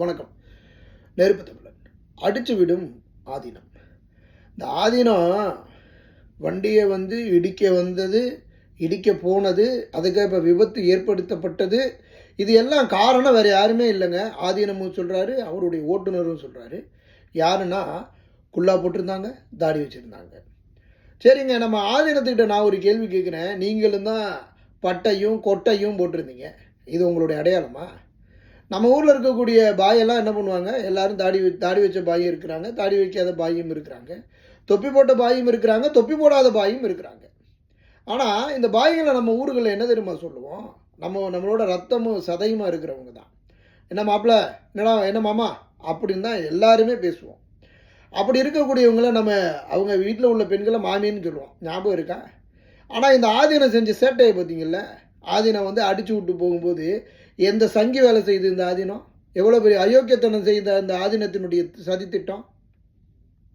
வணக்கம். நெருப்பு தமிழன். அடித்து விடும் ஆதீனம். இந்த ஆதீனம் வண்டியை வந்து இடிக்க வந்தது இடிக்க போனது அதுக்கு இப்போ விபத்து ஏற்படுத்தப்பட்டது இது எல்லாம் காரணம் வேறு யாருமே இல்லைங்க. ஆதீனமும் சொல்கிறாரு அவருடைய ஓட்டுநரும் சொல்கிறாரு யாருன்னா குல்லா போட்டிருந்தாங்க தாடி வச்சுருந்தாங்க. சரிங்க நம்ம ஆதீனத்துக்கிட்ட நான் ஒரு கேள்வி கேட்குறேன். நீங்களும் தான் பட்டையும் கொட்டையும் போட்டிருந்தீங்க. இது உங்களுடைய அடையாளமா? நம்ம ஊரில் இருக்கக்கூடிய பாயெல்லாம் என்ன பண்ணுவாங்க? எல்லாரும் தாடி தாடி வச்ச பாயும் இருக்கிறாங்க. தாடி வைக்காத பாயும் இருக்கிறாங்க. தொப்பி போட்ட பாயும் இருக்கிறாங்க. தொப்பி போடாத பாயும் இருக்கிறாங்க. ஆனால் இந்த பாய்களை நம்ம ஊர்களில் என்ன தெரியுமா சொல்லுவோம்? நம்ம நம்மளோட ரத்தமும் சதையுமா இருக்கிறவங்க தான். என்ன மாப்பிள்ள என்னடா என்ன மாமா? அப்படின்னு தான் எல்லாருமே பேசுவோம். அப்படி இருக்கக்கூடியவங்கள நம்ம அவங்க வீட்டில் உள்ள பெண்களை மாமின்னு சொல்லுவோம். ஞாபகம் இருக்கா? ஆனால் இந்த ஆதீனம் செஞ்ச சேட்டையை பார்த்தீங்கல்ல? ஆதீனம் வந்து அடித்து விட்டு போகும்போது எந்த சங்கி வேலை செய்து இந்த ஆதீனம்? எவ்வளோ பெரிய அயோக்கியத்தனம் செய்த அந்த ஆதீனத்தினுடைய சதித்திட்டம்?